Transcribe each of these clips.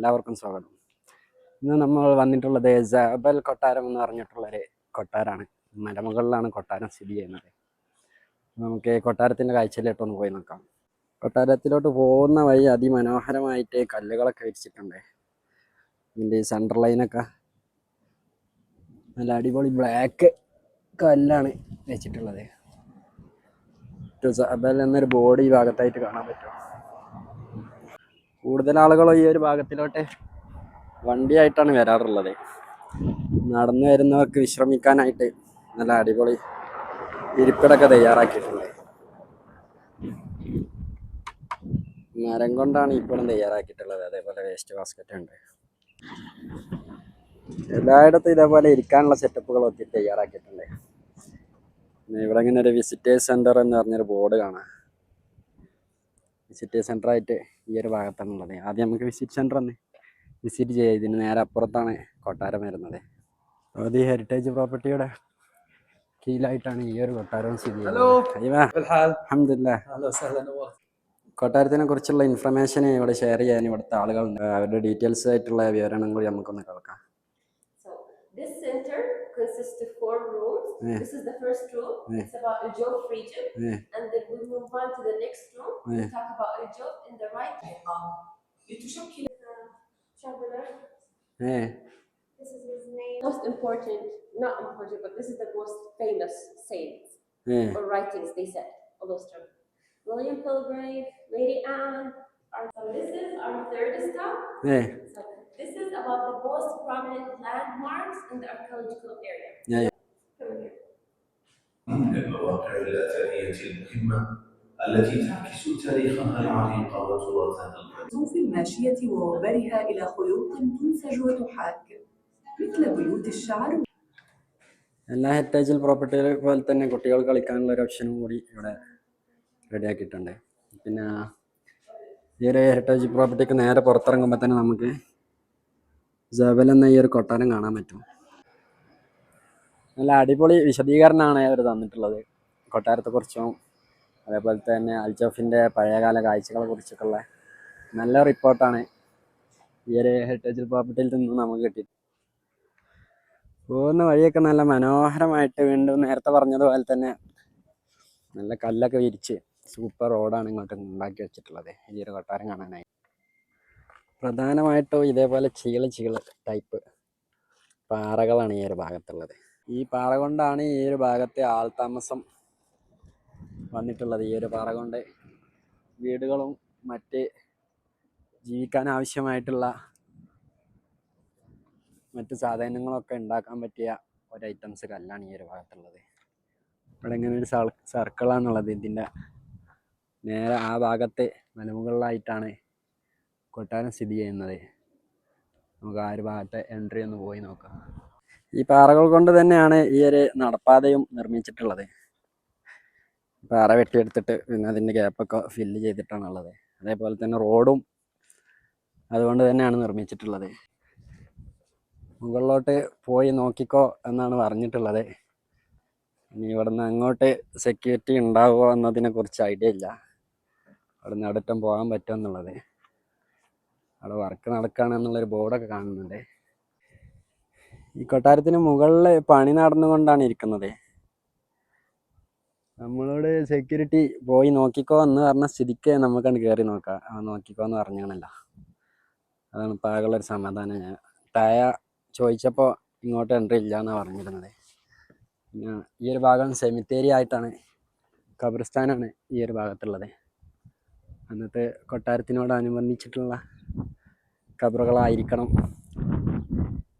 എല്ലാവർക്കും സ്വാഗതം. ഇന്ന് നമ്മൾ വന്നിട്ടുള്ളത് ജബൽ കൊട്ടാരം എന്ന് പറഞ്ഞിട്ടുള്ളൊരു കൊട്ടാരമാണ് മലമുകളിലാണ് കൊട്ടാരം സ്ഥിതി ചെയ്യുന്നത്. നമുക്ക് കൊട്ടാരത്തിന്റെ കാഴ്ചയിലോട്ട് ഒന്ന് പോയി നോക്കാം. കൊട്ടാരത്തിലോട്ട് പോകുന്ന വഴി അതിമനോഹരമായിട്ട് കല്ലുകളൊക്കെ വെച്ചിട്ടുണ്ട് ഇതിന്റെ സെന്റർ ലൈനൊക്കെ നല്ല അടിപൊളി ബ്ലാക്ക് കല്ലാണ് വെച്ചിട്ടുള്ളത്. ജബൽ എന്നൊരു ബോർഡ് ഭാഗത്തായിട്ട് കാണാൻ പറ്റും കൂടുതൽ ആളുകളും ഈ ഒരു ഭാഗത്തിലോട്ട് വണ്ടിയായിട്ടാണ് വരാറുള്ളത്. നടന്നു വരുന്നവർക്ക് വിശ്രമിക്കാനായിട്ട് നല്ല അടിപൊളി ഇരിപ്പിടൊക്കെ തയ്യാറാക്കിയിട്ടുണ്ട്. മരം കൊണ്ടാണ് ഇപ്പോഴും തയ്യാറാക്കിയിട്ടുള്ളത്. അതേപോലെ വേസ്റ്റ് ബാസ്ക്കറ്റ് ഉണ്ട്. എല്ലായിടത്തും ഇതേപോലെ ഇരിക്കാനുള്ള സെറ്റപ്പുകളൊക്കെ തയ്യാറാക്കിയിട്ടുണ്ട്. പിന്നെ ഇവിടെ ഇങ്ങനെ ഒരു വിസിറ്റേഴ്സ് സെന്റർ എന്ന് പറഞ്ഞൊരു ബോർഡ് കാണാം. വിസിറ്റ് സെന്ററായിട്ട് ഈ ഒരു ഭാഗത്താണ് ഉള്ളത് ആദ്യം നമുക്ക് വിസിറ്റ് സെന്റർ ഒന്ന് വിസിറ്റ് ചെയ്യാം ഇതിന് നേരെ അപ്പുറത്താണ് കൊട്ടാരം വരുന്നത് അത് ഈ ഹെറിറ്റേജ് പ്രോപ്പർട്ടിയുടെ കീഴിലായിട്ടാണ് ഈ ഒരു കൊട്ടാരവും സ്ഥിതി ചെയ്യുന്നത് കൊട്ടാരത്തിനെ കുറിച്ചുള്ള ഇൻഫർമേഷൻ ഇവിടെ ഷെയർ ചെയ്യാൻ ഇവിടുത്തെ ആളുകളുണ്ട് അവരുടെ ഡീറ്റെയിൽസ് ആയിട്ടുള്ള വിവരണം കൂടി നമുക്കൊന്ന് കേൾക്കാം This center consists of four rooms. Yeah. This is the first room. Yeah. It's about a joke region. Yeah. And then we move on to the next room. Yeah. We talk about Çok kilo. Yeah. This is his name. Most important, not important, but this is the most famous sayings yeah. or writings they said. All those terms. William Pilgrave, Lady Anne. Our, so this is our third stop. Yeah. So this is about the most prominent landmarks in the archaeological area. Yeah. yeah. من المواقع التي تعكس تاريخها العريق وتراثها القديم في الماشية ووبرها إلى خيوط تنسج وتحاك مثل بيوت الشعر എല്ലാ ഹെറിറ്റേജിൽ പ്രോപ്പർട്ടികൾ പോലെ തന്നെ കുട്ടികൾ കളിക്കാനുള്ള ഒരു ഓപ്ഷനും കൂടി ഇവിടെ റെഡിയാക്കിയിട്ടുണ്ട് പിന്നെ ഈ ഒരു ഹെറിറ്റേജ് പ്രോപ്പർട്ടിക്ക് നേരെ പുറത്തിറങ്ങുമ്പോൾ തന്നെ നമുക്ക് ജബൽ എന്ന ഈ ഒരു കൊട്ടാരം കാണാൻ പറ്റും നല്ല അടിപൊളി വിശദീകരണമാണ് അവർ തന്നിട്ടുള്ളത് കൊട്ടാരത്തെക്കുറിച്ചും അതേപോലെ തന്നെ അൽജോഫിന്റെ പഴയകാല കാഴ്ചകളെ കുറിച്ചൊക്കെയുള്ള നല്ല റിപ്പോർട്ടാണ് ഈ ഒരു ഹെറിറ്റേജ് പ്രോപ്പർട്ടിയിൽ നിന്ന് നമുക്ക് കിട്ടി പോകുന്ന വഴിയൊക്കെ നല്ല മനോഹരമായിട്ട് വീണ്ടും നേരത്തെ പറഞ്ഞതുപോലെ തന്നെ നല്ല കല്ലൊക്കെ വിരിച്ച് സൂപ്പർ റോഡാണ് ഇങ്ങോട്ട് ഉണ്ടാക്കി വെച്ചിട്ടുള്ളത്. ഈ ഒരു കൊട്ടാരം കാണാനായി. പ്രധാനമായിട്ടും ഇതേപോലെ ചീള ചീള ടൈപ്പ് പാറകളാണ് ഈ ഒരു ഭാഗത്തുള്ളത്. ഈ പാറ കൊണ്ടാണ് ഈ ഒരു ഭാഗത്തെ ആൾതാമസം വന്നിട്ടുള്ളത് ഈ ഒരു പാറ കൊണ്ട്. വീടുകളും മറ്റ് ജീവിക്കാൻ ആവശ്യമായിട്ടുള്ള മറ്റ് സാധനങ്ങളൊക്കെ ഉണ്ടാക്കാൻ പറ്റിയ ഒരു ഐറ്റംസ് കല്ലാണ് ഈ ഒരു ഭാഗത്തുള്ളത്. ഇവിടെ ഇങ്ങനെ ഒരു സർക്കിളാണുള്ളത് ഇതിന്റെ നേരെ ആ ഭാഗത്തെ മലമുകളിലായിട്ടാണ് കൊട്ടാരം സ്ഥിതി ചെയ്യുന്നത്. നമുക്ക് ആ ഒരു ഭാഗത്തെ എൻട്രി ഒന്ന് പോയി നോക്കാം. ഈ പാറകൾ കൊണ്ട് തന്നെയാണ് ഈ ഒരു നടപ്പാതയും നിർമ്മിച്ചിട്ടുള്ളത്. പാറ വെട്ടിയെടുത്തിട്ട് പിന്നെ അതിന്റെ ഗ്യാപ്പൊക്കെ ഫില്ല് ചെയ്തിട്ടാണുള്ളത്. അതേപോലെ തന്നെ റോഡും അതുകൊണ്ട് തന്നെയാണ് നിർമ്മിച്ചിട്ടുള്ളത്. മുകളിലോട്ട് പോയി നോക്കിക്കോ എന്നാണ് പറഞ്ഞിട്ടുള്ളത്. ഇനി ഇവിടുന്ന് അങ്ങോട്ട് സെക്യൂരിറ്റി ഉണ്ടാവുമോ എന്നതിനെ കുറിച്ച് ഐഡിയ ഇല്ല. അവിടുന്ന് അടുത്തും പോകാൻ പറ്റുമോ എന്നുള്ളത്. അവിടെ വർക്ക് നടക്കുകയാണെന്നുള്ളൊരു ബോർഡൊക്കെ കാണുന്നുണ്ട്. ഈ കൊട്ടാരത്തിന് മുകളിൽ പണി നടന്നുകൊണ്ടാണ് ഇരിക്കുന്നത്. നമ്മളോട് സെക്യൂരിറ്റി പോയി നോക്കിക്കോ എന്ന് പറഞ്ഞ സ്ഥിതിക്ക് നമുക്കാണ് കയറി നോക്കാം. നോക്കിക്കോ എന്ന് പറഞ്ഞാണല്ല. അതാണ് ഇപ്പോൾ ആകെയുള്ളൊരു സമാധാനം. ഞാൻ തായ ചോദിച്ചപ്പോൾ ഇങ്ങോട്ട് എൻട്രി ഇല്ല എന്നാണ് പറഞ്ഞിരുന്നത്. പിന്നെ ഈ ഒരു ഭാഗം സെമിത്തേരി ആയിട്ടാണ് ഖബർസ്ഥാനാണ് ഈ ഒരു ഭാഗത്തുള്ളത്. അന്നത്തെ കൊട്ടാരത്തിനോടനുബന്ധിച്ചിട്ടുള്ള ഖബറുകളായിരിക്കണം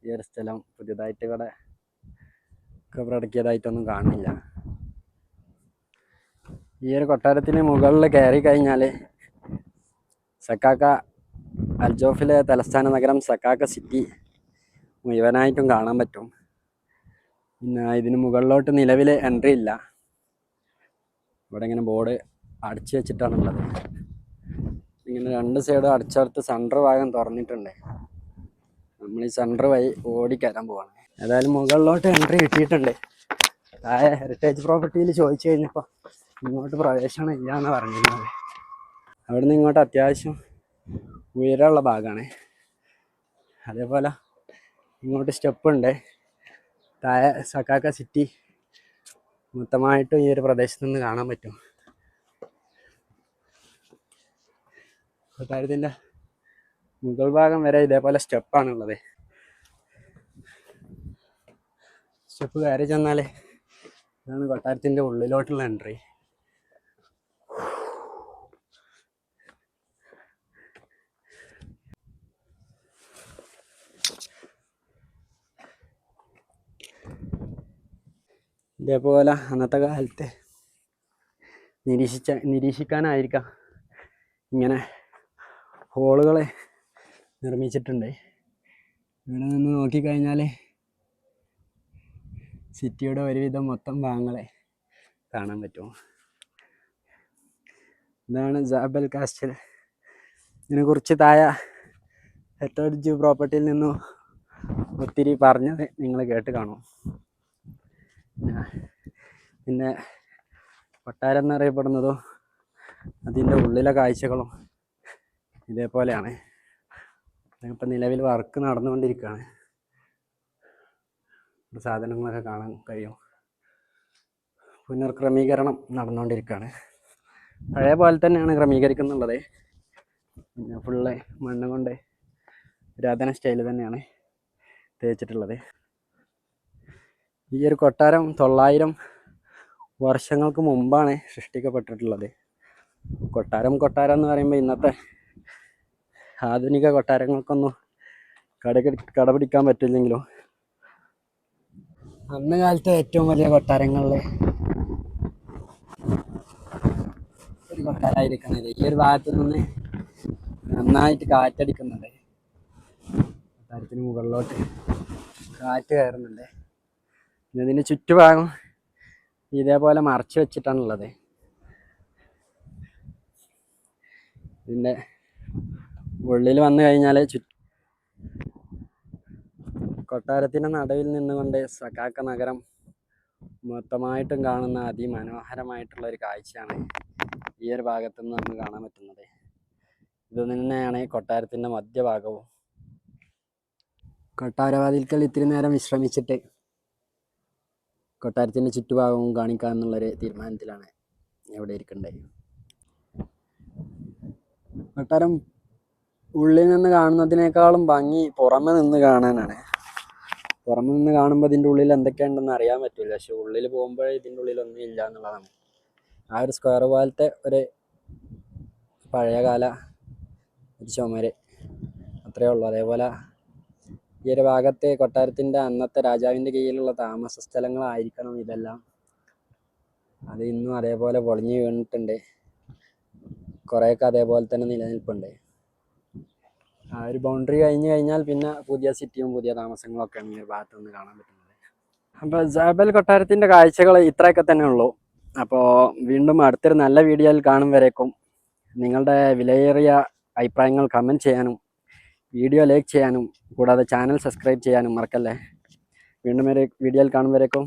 ഈ ഒരു സ്ഥലം. പുതിയതായിട്ട് ഇവിടെ ഖബറടക്കിയതായിട്ടൊന്നും കാണുന്നില്ല ഈ ഒരു കൊട്ടാരത്തിന് മുകളിൽ കയറി കഴിഞ്ഞാൽ സക്കാക്ക അൽജോഫിലെ തലസ്ഥാന നഗരം സക്കാക്ക സിറ്റി മുഴുവനായിട്ടും കാണാൻ പറ്റും. പിന്നെ ഇതിന് മുകളിലോട്ട് നിലവിൽ എൻട്രി ഇല്ല. ഇവിടെ ഇങ്ങനെ ബോർഡ് അടച്ചു വെച്ചിട്ടാണുള്ളത്. ഇങ്ങനെ രണ്ട് സൈഡും അടച്ചെടുത്ത് സെന്റർ ഭാഗം തുറന്നിട്ടുണ്ട്. നമ്മൾ ഈ സെന്റർ വഴി ഓടിക്കയറാൻ പോവാണ്. ഏതായാലും മുകളിലോട്ട് എൻട്രി കിട്ടിയിട്ടുണ്ട്. താഴെ ഹെറിറ്റേജ് പ്രോപ്പർട്ടിയിൽ ചോദിച്ചു കഴിഞ്ഞപ്പോൾ ഇങ്ങോട്ട് പ്രവേശനം ഇല്ല എന്ന് പറഞ്ഞിരുന്നത്. അവിടെ നിന്ന് ഇങ്ങോട്ട് അത്യാവശ്യം ഉയരമുള്ള ഭാഗമാണ് അതേപോലെ ഇങ്ങോട്ട് സ്റ്റെപ്പ് ഉണ്ട്. താഴെ സക്കാക്ക സിറ്റി മൊത്തമായിട്ടും ഈ ഒരു പ്രദേശത്ത് നിന്ന് കാണാൻ പറ്റും. കൊട്ടാരത്തിന്റെ മുകൾ ഭാഗം വരെ ഇതേപോലെ സ്റ്റെപ്പാണുള്ളത് സ്റ്റെപ്പ് കയറി ചെന്നാൽ ഇതാണ് കൊട്ടാരത്തിന്റെ ഉള്ളിലോട്ടുള്ള എൻട്രി ഇതേപോലെ അന്നത്തെ കാലത്ത് നിരീക്ഷിച്ച നിരീക്ഷിക്കാനായിരിക്കാം. ഇങ്ങനെ ഹോളുകൾ നിർമ്മിച്ചിട്ടുണ്ട്. ഇവിടെ നിന്ന് നോക്കിക്കഴിഞ്ഞാൽ സിറ്റിയുടെ ഒരുവിധം മൊത്തം ഭാഗങ്ങളെ കാണാൻ പറ്റും. ഇതാണ് ജാബൽ കാസ്റ്റൽ. ഇതിനെക്കുറിച്ച് താഴെ ഹെറ്റോഡ്ജ് പ്രോപ്പർട്ടിയിൽ നിന്നും ഒത്തിരി പറഞ്ഞത് നിങ്ങൾ കേട്ട് കാണും. പിന്നെ കൊട്ടാരം എന്നറിയപ്പെടുന്നതും അതിന്റെ ഉള്ളിലെ കാഴ്ചകളും ഇതേപോലെയാണ്. ഇപ്പം നിലവിൽ വർക്ക് നടന്നുകൊണ്ടിരിക്കുകയാണ്. സാധനങ്ങളൊക്കെ കാണാൻ കഴിയും. പുനർക്രമീകരണം നടന്നുകൊണ്ടിരിക്കുകയാണ്. പഴയ പോലെ തന്നെയാണ് ക്രമീകരിക്കുന്നുള്ളത്. പിന്നെ ഫുള്ള് മണ്ണ് കൊണ്ട് പുരാതന സ്റ്റൈൽ തന്നെയാണ് തേച്ചിട്ടുള്ളത്. ഈ ഒരു കൊട്ടാരം തൊള്ളായിരം വർഷങ്ങൾക്ക് മുമ്പാണ് സൃഷ്ടിക്കപ്പെട്ടിട്ടുള്ളത്. കൊട്ടാരം കൊട്ടാരം എന്ന് പറയുമ്പോൾ ഇന്നത്തെ ആധുനിക കൊട്ടാരങ്ങൾക്കൊന്നും കട കടപിടിക്കാൻ പറ്റില്ലെങ്കിലും? അന്ന് കാലത്തെ ഏറ്റവും വലിയ കൊട്ടാരങ്ങളിൽ ഒരു കൊട്ടാരമായിരിക്കുന്നത്. ഈ ഒരു ഭാഗത്ത് നിന്ന് നന്നായിട്ട് കാറ്റടിക്കുന്നുണ്ട്. കൊട്ടാരത്തിന് മുകളിലോട്ട് കാറ്റ് കയറുന്നുണ്ട്. ഇതിന്റെ ചുറ്റുഭാഗം ഇതേപോലെ മറച്ചു വെച്ചിട്ടാണുള്ളത്. ഇതിന്റെ ഉള്ളിൽ വന്നു കഴിഞ്ഞാൽ ചു കൊട്ടാരത്തിന്റെ നടുവിൽ നിന്നുകൊണ്ട് സക്കാക്ക നഗരം മൊത്തമായിട്ടും കാണുന്ന അതിമനോഹരമായിട്ടുള്ള ഒരു കാഴ്ചയാണ് ഈ ഒരു ഭാഗത്തു നിന്ന് നമുക്ക് കാണാൻ പറ്റുന്നത്. ഇത് തന്നെയാണ് കൊട്ടാരത്തിന്റെ മധ്യഭാഗവും. കൊട്ടാരവാതിൽക്കൽ ഇത്തിരി നേരം വിശ്രമിച്ചിട്ട് കൊട്ടാരത്തിന്റെ ചുറ്റുഭാഗവും കാണിക്കാം എന്നുള്ളൊരു തീരുമാനത്തിലാണ് ഇവിടെ ഇരിക്കേണ്ടത് കൊട്ടാരം ഉള്ളിൽ നിന്ന് കാണുന്നതിനേക്കാളും ഭംഗി പുറമെ നിന്ന് കാണാനാണ്. പുറമെ നിന്ന് കാണുമ്പോൾ ഇതിന്റെ ഉള്ളിൽ എന്തൊക്കെയുണ്ടെന്ന് അറിയാൻ പറ്റില്ല. പക്ഷെ ഉള്ളിൽ പോകുമ്പോഴേ ഇതിന്റെ ഉള്ളിൽ ഒന്നും ഇല്ല എന്നുള്ളതാണ്. ആ ഒരു സ്ക്വയർ പോലത്തെ ഒരു പഴയകാല ഒരു ചുമര്. അത്രയേ ഉള്ളൂ. അതേപോലെ ഈ ഒരു ഭാഗത്തെ കൊട്ടാരത്തിന്റെ അന്നത്തെ രാജാവിന്റെ കീഴിലുള്ള താമസ സ്ഥലങ്ങളായിരിക്കണം ഇതെല്ലാം. അത് ഇന്നും അതേപോലെ പൊളിഞ്ഞു വീണിട്ടുണ്ട്. കുറേയൊക്കെ അതേപോലെ തന്നെ നിലനിൽപ്പുണ്ട്. ആ ഒരു ബൗണ്ടറി കഴിഞ്ഞു കഴിഞ്ഞാൽ പിന്നെ പുതിയ സിറ്റിയും പുതിയ താമസങ്ങളൊക്കെയാണ് ഈ ഒരു ഭാഗത്ത് നിന്ന് കാണാൻ പറ്റുന്നത്. അപ്പോൾ ജാബൽ കൊട്ടാരത്തിന്റെ കാഴ്ചകൾ ഇത്രയൊക്കെ തന്നെ ഉള്ളൂ. അപ്പോൾ വീണ്ടും അടുത്തൊരു നല്ല വീഡിയോയിൽ കാണും വരേക്കും. നിങ്ങളുടെ വിലയേറിയ അഭിപ്രായങ്ങൾ കമന്റ് ചെയ്യാനും വീഡിയോ ലൈക്ക് ചെയ്യാനും കൂടാതെ ചാനൽ സബ്സ്ക്രൈബ് ചെയ്യാനും മറക്കല്ലേ. വീണ്ടും വരെ വീഡിയോയിൽ കാണും വരേക്കും